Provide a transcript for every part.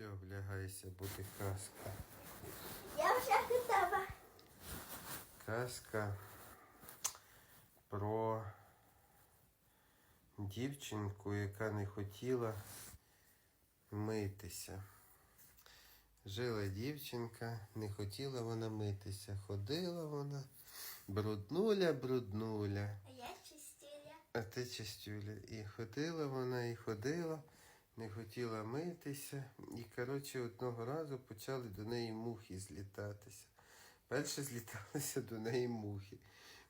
Все, влягайся, буде казка. Я вже готова. Казка про дівчинку, яка не хотіла митися. Жила дівчинка, не хотіла вона митися. Ходила вона, бруднуля, бруднуля. А я чистила. А ти чистюля. І ходила вона, і ходила, не хотіла митися. І, коротше, одного разу почали до неї мухи злітатися. Перше зліталися до неї мухи.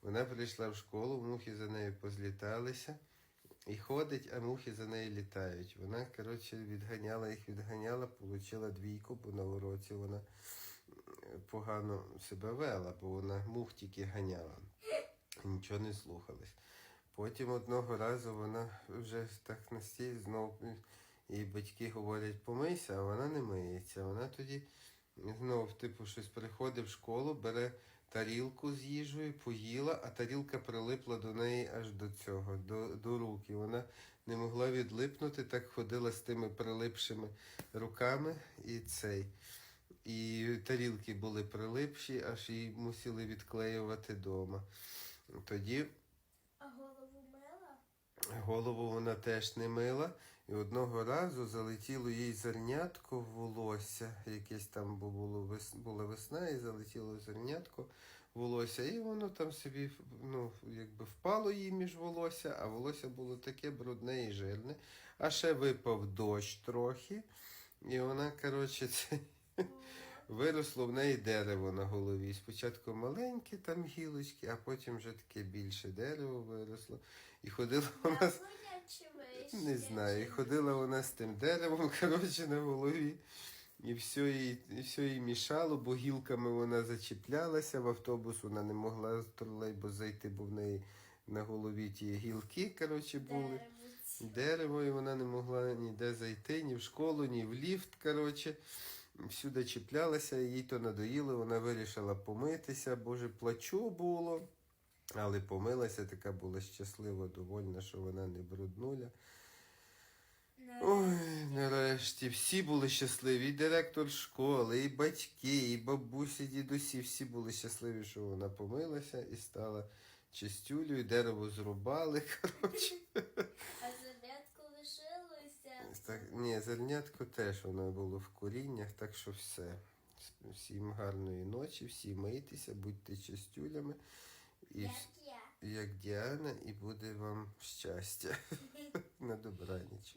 Вона прийшла в школу, мухи за нею позліталися. І ходить, а мухи за нею літають. Вона, коротше, відганяла їх, відганяла, отримала двійку, бо на уроці вона погано себе вела, бо вона мух тільки ганяла. Нічого не слухалась. Потім одного разу вона вже так настій знов її батьки говорять, помийся, а вона не миється. Вона тоді знов, типу, щось приходить в школу, бере тарілку з їжею, поїла, а тарілка прилипла до неї аж до цього, до, до рук. І вона не могла відлипнути, так ходила з тими прилипшими руками і цей. І тарілки були прилипші, аж її мусили відклеювати вдома. Тоді? Голову вона теж не мила, і одного разу залетіло їй зернятко в волосся. Якесь там було вес, була весна, і залетіло зернятко волосся. І воно там собі ну, якби впало їй між волосся, а волосся було таке брудне і жирне. А ще випав дощ трохи, і вона, коротше, це. Виросло в неї дерево на голові. Спочатку маленькі там гілочки, а потім вже таке більше дерево виросло. І ходила вона з не знаю, і ходила вона з тим деревом, коротше, на голові. І все їй, і все їй мішало, бо гілками вона зачіплялася, в автобус вона не могла з тролейбус зайти, бо в неї на голові ті гілки, коротше, були. Дерево, і вона не могла ніде зайти, ні в школу, ні в ліфт, коротше. Всюди чіплялася, їй то надоїло, вона вирішила помитися, боже, плачу було. Але помилася, така була щаслива, довольна, що вона не бруднуля. Ой, нарешті всі були щасливі, і директор школи, і батьки, і бабусі, і дідусі, всі були щасливі, що вона помилася і стала чистюлею, дерево зрубали. Коротше. Так, ні, зернятко теж воно було в коріннях, так що все. Всім гарної ночі, всі мийтеся, будьте чистюлями. І Як я. як Діана, і буде вам щастя. На добраніч.